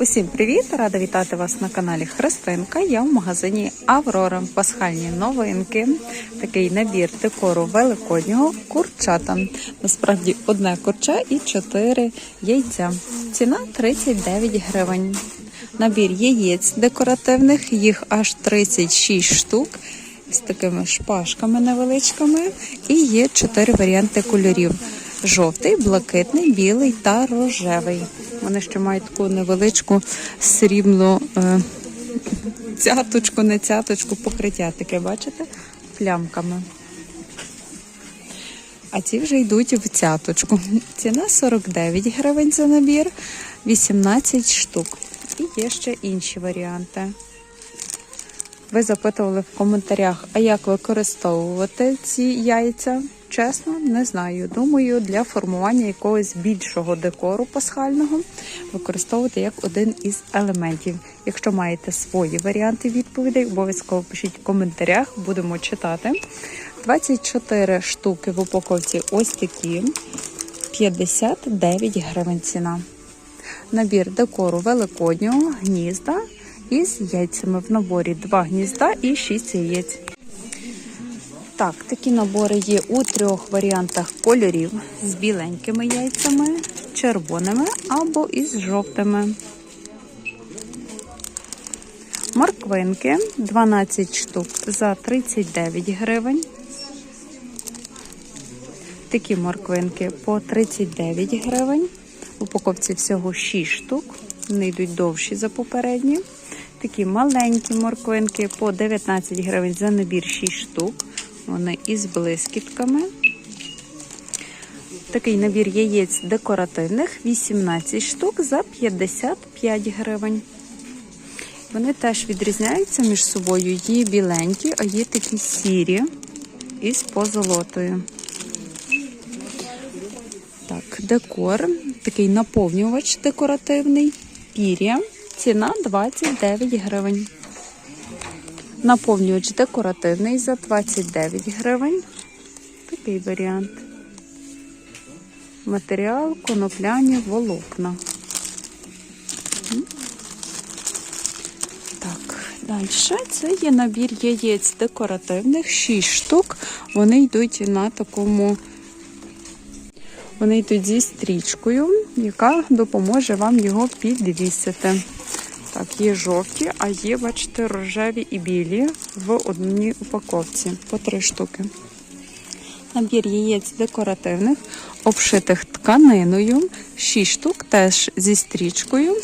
Усім привіт! Рада вітати вас на каналі Христинка. Я в магазині Аврора. Пасхальні новинки. Такий набір декору великоднього курчата. Насправді одне курча і чотири яйця. Ціна 39 гривень. Набір яєць декоративних, їх аж 36 штук. З такими шпажками невеличкими. І є чотири варіанти кольорів: жовтий, блакитний, білий та рожевий. Вони ще мають таку невеличку срібну е, цяточку, не цяточку, покриття таке, бачите? Плямками. А ці вже йдуть в цяточку. Ціна 49 гривень за набір, 18 штук. І є ще інші варіанти. Ви запитували в коментарях, а як використовувати ці яйця? Чесно, не знаю. Думаю, для формування якогось більшого декору пасхального використовувати як один із елементів. Якщо маєте свої варіанти відповідей, обов'язково пишіть в коментарях, будемо читати. 24 штуки в упаковці ось такі, 59 гривень ціна. Набір декору великоднього гнізда із яйцями в наборі 2 гнізда і 6 яєць. Так, такі набори є у трьох варіантах кольорів з біленькими яйцями, червоними або із жовтими. Морквинки 12 штук за 39 гривень. Такі морквинки по 39 гривень. В упаковці всього 6 штук. Вони йдуть довші за попередні. Такі маленькі морквинки по 19 гривень за набір 6 штук. Вони із блискітками. Такий набір яєць декоративних 18 штук за 55 гривень. Вони теж відрізняються між собою. Є біленькі, а є такі сірі із позолотою. Так, декор, такий наповнювач декоративний, пір'я. Ціна 29 гривень. Наповнювач декоративний за 29 гривень. Такий варіант. Матеріал конопляні волокна. Так, далі це є набір яєць декоративних, 6 штук. Вони йдуть на такому, вони йдуть зі стрічкою, яка допоможе вам його підвісити. Так, є жовті, а є, бачите, рожеві і білі в одній упаковці по три штуки. Набір яєць декоративних, обшитих тканиною, 6 штук, теж зі стрічкою.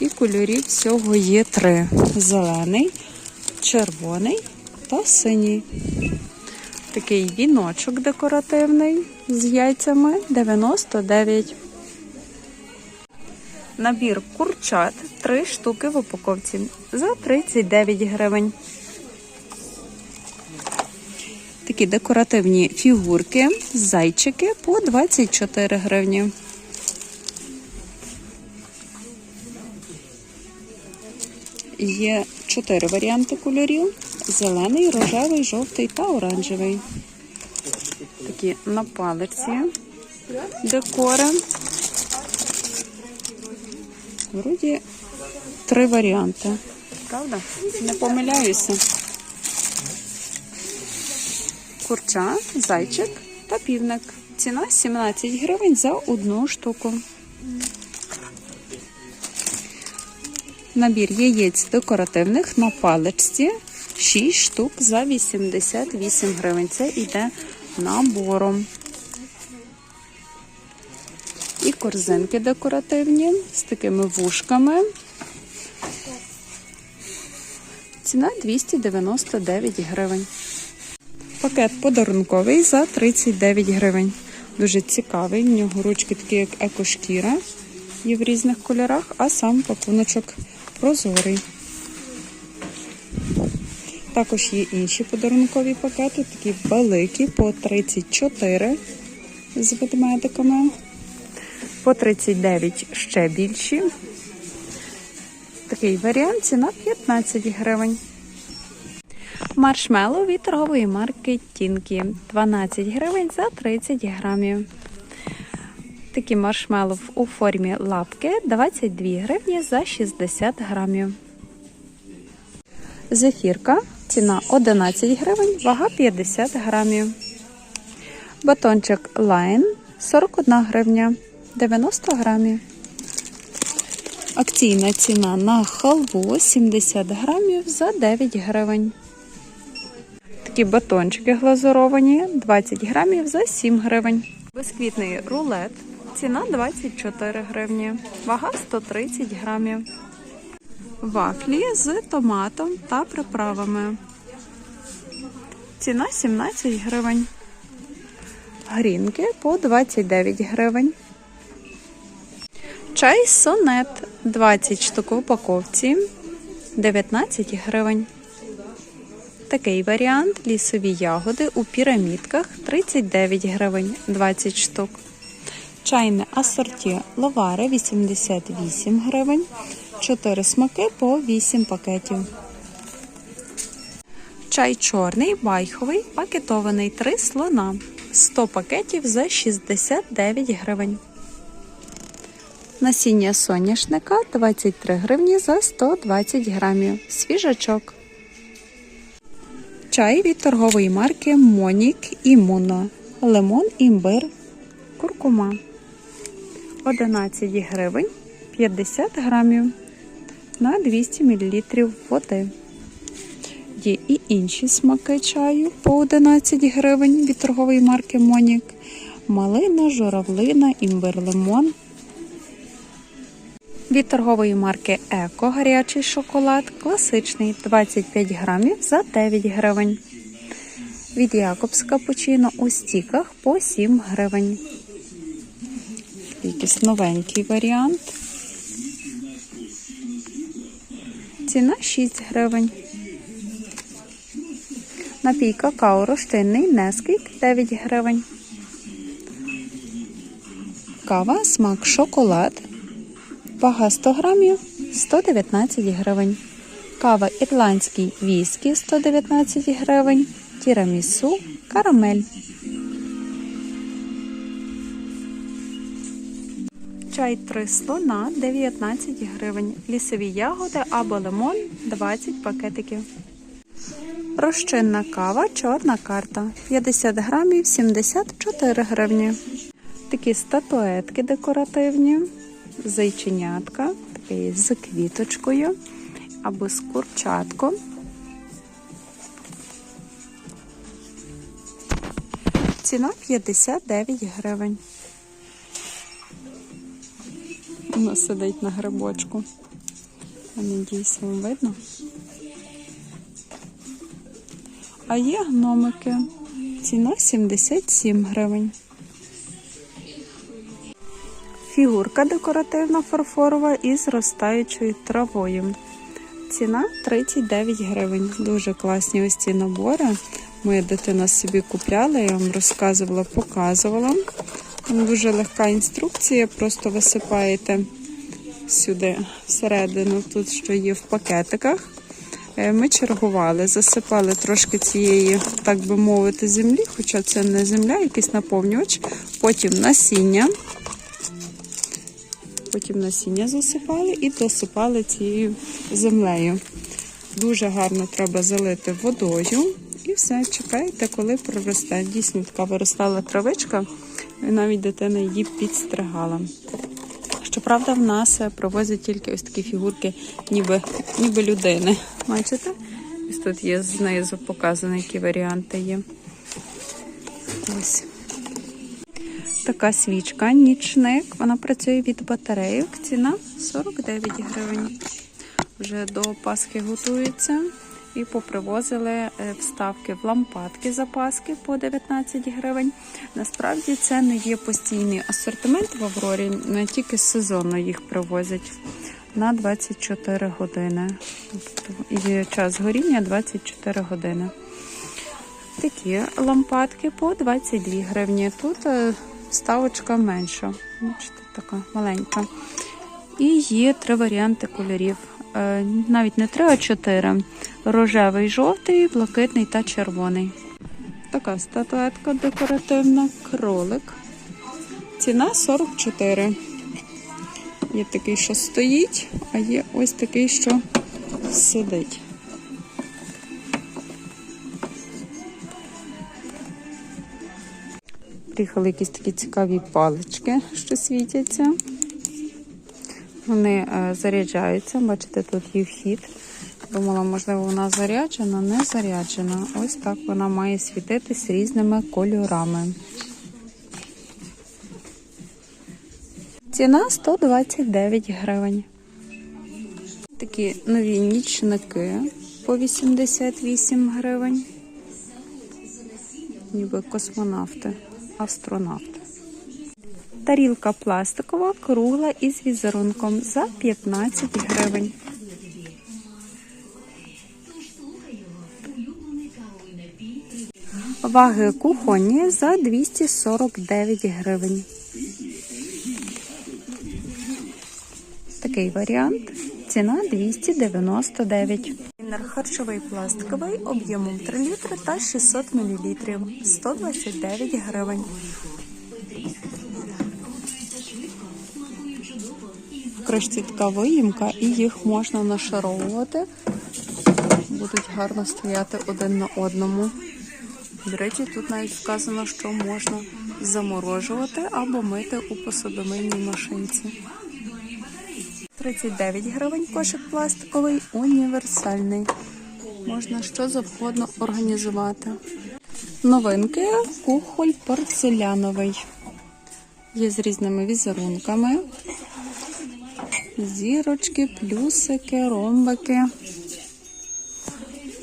І кольорів всього є три: зелений, червоний та синій. Такий віночок декоративний з яйцями 99. Набір курчат 3 штуки в упаковці за 39 гривень. Такі декоративні фігурки, зайчики по 24 гривні. Є 4 варіанти кольорів: зелений, рожевий, жовтий та оранжевий. Такі на палиці декори. Вроді три варіанти. Правда? Не помиляюся. Курча, зайчик та півник. Ціна 17 гривень за одну штуку. Набір яєць декоративних на паличці 6 штук за 88 гривень. Це йде набором. Корзинки декоративні з такими вушками. Ціна 299 гривень. Пакет подарунковий за 39 гривень. Дуже цікавий. В нього ручки такі, як екошкіра, є в різних кольорах, а сам пакуночок прозорий. Також є інші подарункові пакети, такі великі, по 34 з ведмедиками. По 39 ще більші. Такий варіант ціна 15 гривень. Маршмеллоу від торгової марки Тінкі 12 гривень за 30 грамів. Такі маршмеллоу у формі лапки 22 гривні за 60 грамів. Зефірка. Ціна 11 гривень, вага 50 грамів. Батончик Line 41 гривня 90 грамів. Акційна ціна на халву 70 грамів за 9 гривень. Такі батончики глазуровані 20 грамів за 7 гривень. Бисквітний рулет. Ціна 24 гривні. Вага 130 грамів. Вафлі з томатом та приправами. Ціна 17 гривень. Грінки по 29 гривень. Чай сонет 20 штук в упаковці 19 гривень. Такий варіант лісові ягоди у пірамідках 39 гривень 20 штук. Чайне асорті ловари 88 гривень. 4 смаки по 8 пакетів. Чай чорний, байховий, пакетований 3 слона. 100 пакетів за 69 гривень. Насіння соняшника 23 гривні за 120 грамів. Свіжачок. Чай від торгової марки Монік Імуно. Лимон, імбир, куркума. 11 гривень 50 грамів на 200 мл води. Є і інші смаки чаю по 11 гривень від торгової марки Монік. Малина, журавлина, імбир, лимон. Від торгової марки Еко гарячий шоколад класичний 25 грамів за 9 гривень. Від Якобс капучино у стіках по 7 гривень. Якийсь новенький варіант. Ціна 6 гривень. Напій какао роштинний Несквік 9 гривень. Кава смак шоколад. Вага 100 грамів 119 гривень. Кава ірландський віскі 119 гривень. Тірамісу карамель. Чай 3 слона 19 гривень. Лісові ягоди або лимон 20 пакетиків. Розчинна кава, чорна карта 50 грамів 74 гривні. Такі статуетки декоративні, зайченятка, такий з квіточкою або з курчатком. Ціна 59 гривень. Воно сидить на грибочку. Я надіюсь, вам видно. А є гномики. Ціна 77 гривень. Фігурка декоративна фарфорова із розтаючою травою. Ціна 39 гривень. Дуже класні ось ці набори. Моя дитина собі купляла, я вам розказувала, показувала. Дуже легка інструкція, просто висипаєте сюди всередину, тут що є в пакетиках. Е, Ми чергували, засипали трошки цієї, так би мовити, землі, хоча це не земля, якийсь наповнювач. Потім насіння. Потім насіння засипали і досипали цією землею. Дуже гарно треба залити водою. І все, чекайте, коли проросте. Дійсно така виростала травичка, і навіть дитина її підстригала. Щоправда, в нас привозять тільки ось такі фігурки, ніби, ніби людини. Бачите? Ось тут є знизу показано, які варіанти є. Ось. Така свічка, нічник. Вона працює від батарейок. Ціна 49 гривень. Вже до Пасхи готується. І попривозили е, вставки в лампадки запаски по 19 гривень. Насправді це не є постійний асортимент в Аврорі, не тільки сезонно їх привозять на 24 години. Тобто є час горіння 24 години. Такі лампадки по 22 гривні. Тут е, ставочка менша. Бачите, така маленька. І є три варіанти кольорів. Е, Навіть не три, а чотири. Рожевий, жовтий, блакитний та червоний. Така статуетка декоративна, кролик. Ціна 44. Є такий, що стоїть, а є ось такий, що сидить. Приїхали якісь такі цікаві палички, що світяться. Вони е, заряджаються. Бачите, тут є вхід. Думала, можливо, вона заряджена, не заряджена. Ось так вона має світитись різними кольорами. Ціна 129 гривень. Такі нові нічники по 88 гривень. Ніби космонавти, астронавти. Тарілка пластикова, кругла із візерунком за 15 гривень. Ваги кухонні за 249 гривень. Такий варіант. Ціна 299. Інер харчовий пластиковий об'ємом 3 літри та 600 мл. 129 гривень. В кришці така виїмка і їх можна нашаровувати. Будуть гарно стояти один на одному. До речі, тут навіть вказано, що можна заморожувати або мити у посудомийній машинці. 39 гривень кошик пластиковий, універсальний. Можна що завгодно організувати. Новинки кухоль порцеляновий. Є з різними візерунками. Зірочки, плюсики, ромбики.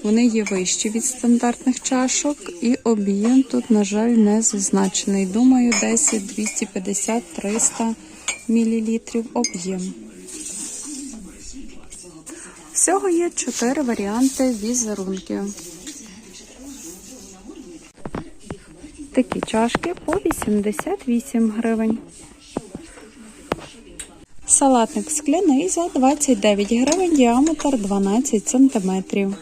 Вони є вищі від стандартних чашок, і об'єм тут, на жаль, не зазначений. Думаю, десь 250-300 мл об'єм. Всього є 4 варіанти візерунків. Такі чашки по 88 гривень. Салатник скляний за 29 гривень, діаметр 12 сантиметрів.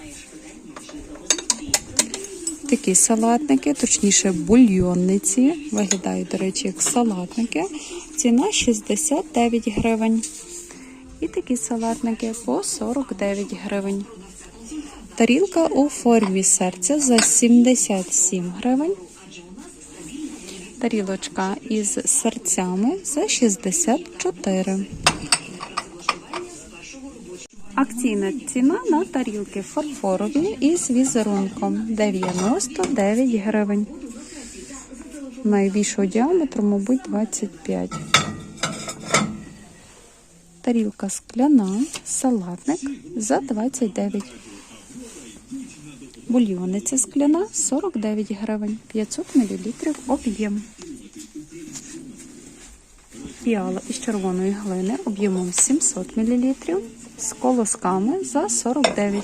Такі салатники, точніше бульйонниці, виглядають, до речі, як салатники. Ціна 69 гривень. І такі салатники по 49 гривень. Тарілка у формі серця за 77 гривень. Тарілочка із серцями за 64. Акційна ціна на тарілки фарфорові із візерунком 99 гривень. Найбільшого діаметру, мабуть, 25. Тарілка скляна, салатник за 29. Бульйониця скляна 49 гривень, 500 мл об'єм. Піала із червоної глини об'ємом 700 мл з колосками за 49.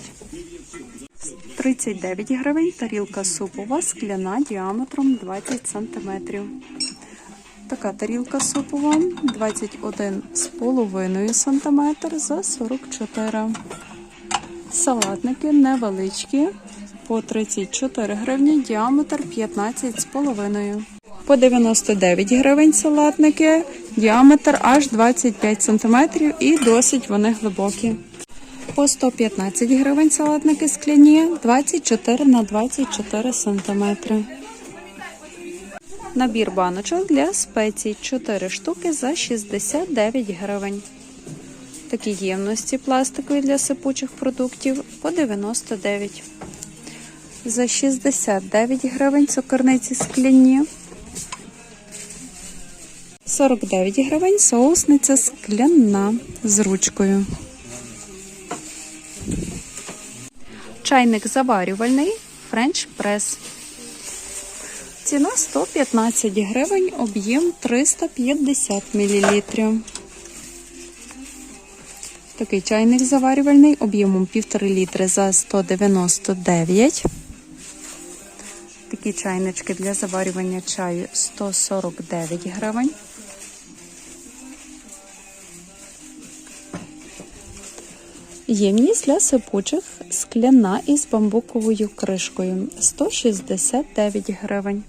39 гривень тарілка супова скляна діаметром 20 см. Така тарілка супова 21,5 см за 44. Салатники невеличкі по 34 гривні, діаметр 15,5. По 99 гривень салатники, діаметр аж 25 см і досить вони глибокі. По 115 гривень салатники скляні 24 на 24 см. Набір баночок для спецій 4 штуки за 69 гривень. Такі ємності пластикові для сипучих продуктів по 99. За 69 гривень цукерниці скляні. 49 гривень соусниця скляна з ручкою. Чайник заварювальний French Press. Ціна 115 гривень, об'єм 350 мл. Такий чайник заварювальний об'ємом 1,5 літри за 199. Такі чайнички для заварювання чаю 149 гривень. Ємність для сипучих скляна із бамбуковою кришкою 169 гривень.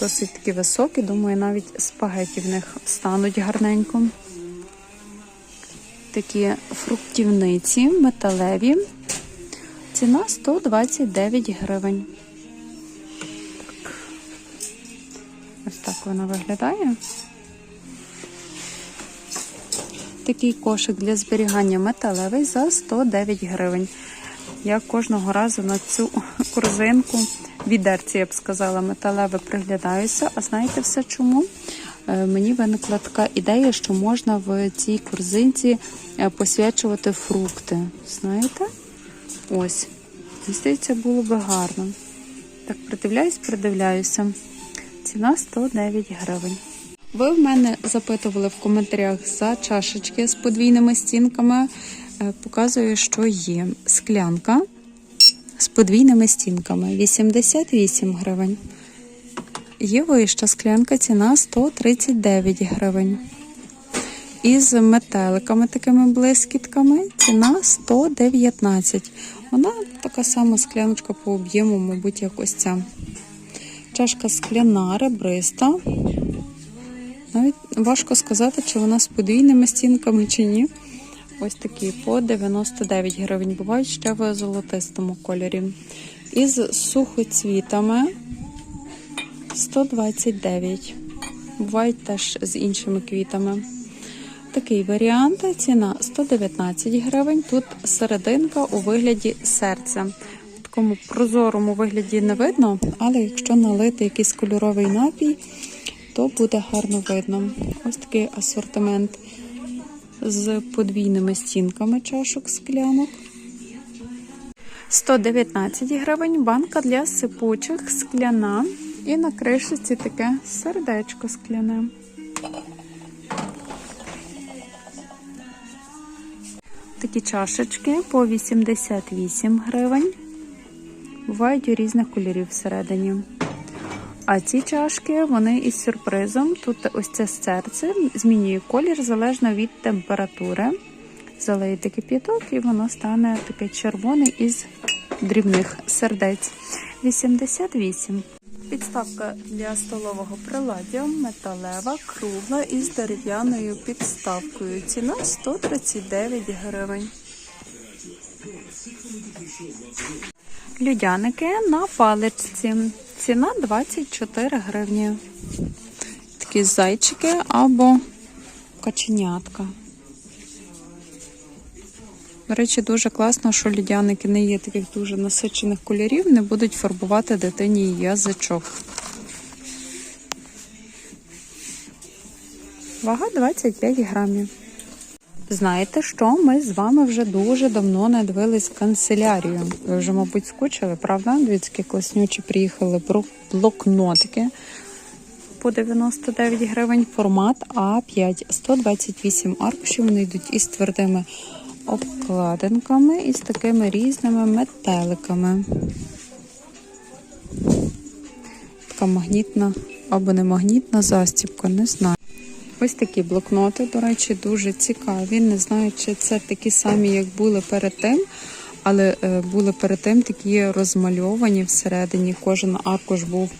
Досить такі високі, думаю, навіть спагеті в них стануть гарненько. Такі фруктівниці металеві. Ціна 129 гривень. Ось так вона виглядає. Такий кошик для зберігання металевий за 109 гривень. Я кожного разу на цю корзинку, відерці, я б сказала, металеве приглядаюся. А знаєте все чому? Е, Мені виникла така ідея, що можна в цій корзинці е, посвячувати фрукти. Знаєте? Ось. Здається, було би гарно. Так, придивляюсь, придивляюся. Ціна 109 гривень. Ви в мене запитували в коментарях за чашечки з подвійними стінками. Е, Показую, що є склянка з подвійними стінками 88 гривень. Є вища склянка, ціна 139 гривень. Із метеликами, такими блискітками, ціна 119. Вона така сама скляночка по об'єму, мабуть, як ось ця. Чашка скляна, ребриста. Навіть важко сказати, чи вона з подвійними стінками, чи ні. Ось такі по 99 гривень. Бувають ще в золотистому кольорі. Із сухоцвітами 129. Бувають теж з іншими квітами. Такий варіант. Ціна 119 гривень. Тут серединка у вигляді серця. В такому прозорому вигляді не видно, але якщо налити якийсь кольоровий напій, то буде гарно видно. Ось такий асортимент з подвійними стінками чашок склянок. 119 гривень банка для сипучих скляна. І на кришиці таке сердечко скляне. Такі чашечки по 88 гривень. Бувають у різних кольорів всередині. А ці чашки, вони із сюрпризом. Тут ось це серце змінює колір залежно від температури. Залиєте кип'яток і воно стане таке червоне із дрібних сердець. 88. Підставка для столового приладдя металева, кругла із дерев'яною підставкою. Ціна 139 гривень. Людяники на паличці. Ціна 24 гривні. Такі зайчики або каченятка. До речі, дуже класно, що людяники не є таких дуже насичених кольорів, не будуть фарбувати дитині язичок. Вага 25 грамів. Знаєте що? Ми з вами вже дуже давно не дивились канцелярію. Ви вже, мабуть, скучили, правда? Дивіться, які класнючі приїхали блокнотики по 99 гривень. Формат А5, 128 аркушів. Вони йдуть із твердими обкладинками і з такими різними метеликами. Така магнітна або не магнітна застібка, не знаю. Ось такі блокноти, до речі, дуже цікаві. Не знаю, чи це такі самі, як були перед тим, але е, були перед тим такі розмальовані всередині. Кожен аркуш був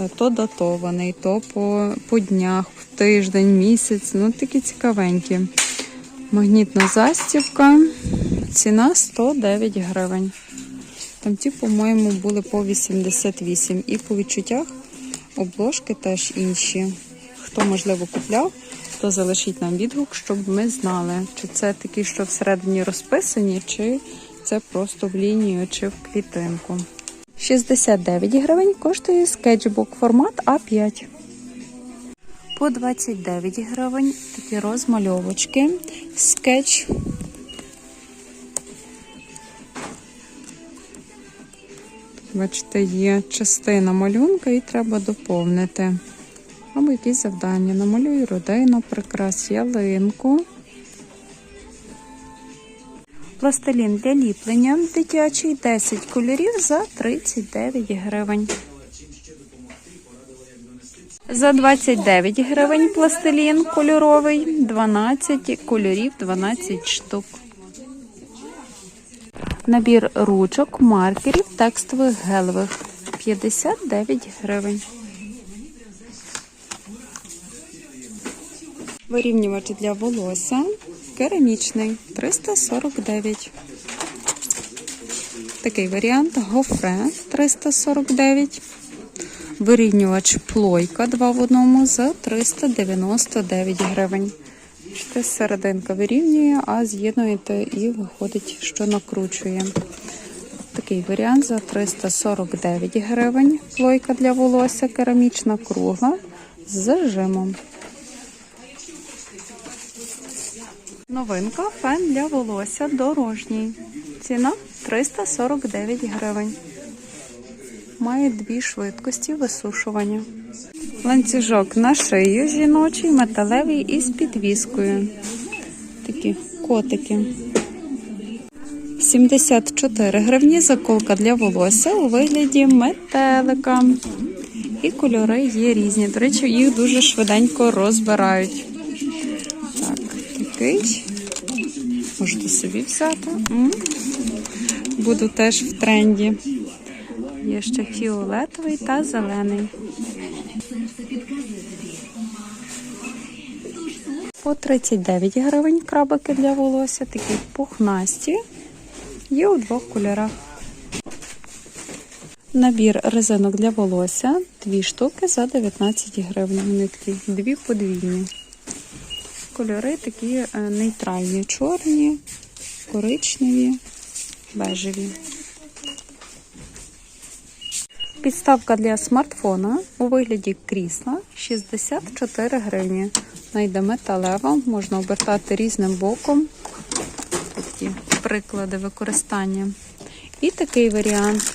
е, то датований, то по, по днях, в тиждень, місяць. Ну, такі цікавенькі. Магнітна застібка. Ціна 109 гривень. Там ті, по-моєму, були по 88. І по відчуттях обложки теж інші. Хто, можливо, купляв, то залишіть нам відгук, щоб ми знали, чи це такі, що всередині розписані, чи це просто в лінію, чи в клітинку. 69 гривень коштує скетчбук формат А5. По 29 гривень такі розмальовочки. Скетч. Бачите, є частина малюнка і треба доповнити. Або якісь завдання. Намалюй родину, прикрась ялинку. Пластилін для ліплення дитячий 10 кольорів за 39 гривень. За 29 гривень пластилін кольоровий, 12 кольорів, 12 штук. Набір ручок, маркерів, текстових гелевих 59 гривень. Вирівнювач для волосся керамічний 349. Такий варіант гофре 349. Вирівнювач плойка 2 в одному за 399 гривень. Бачите, серединка вирівнює, а з'єднуєте і виходить, що накручує. Такий варіант за 349 гривень. Плойка для волосся керамічна кругла з зажимом. Новинка фен для волосся дорожній. Ціна 349 гривень. Має дві швидкості висушування. Ланцюжок на шию жіночий, металевий із підвіскою. Такі котики. 74 гривні заколка для волосся у вигляді метелика. І кольори є різні. До речі, їх дуже швиденько розбирають. Так, такий. Можете собі взяти. Буду теж в тренді. Є ще фіолетовий та зелений. По 39 гривень крабики для волосся, такі пухнасті. Є у двох кольорах. Набір резинок для волосся. Дві штуки за 19 гривень. Вони дві подвійні. Кольори такі е, нейтральні, чорні, коричневі, бежеві. Підставка для смартфона у вигляді крісла 64 гривні. Найде металева, можна обертати різним боком. Такі приклади використання. І такий варіант.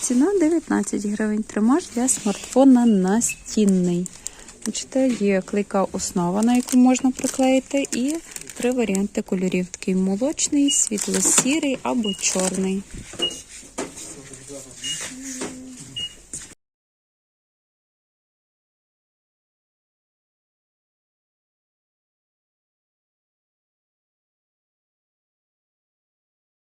Ціна 19 гривень. Тримач для смартфона настінний. Бачите, є клейка основа, на яку можна приклеїти, і три варіанти кольорів: такий молочний, світло-сірий або чорний.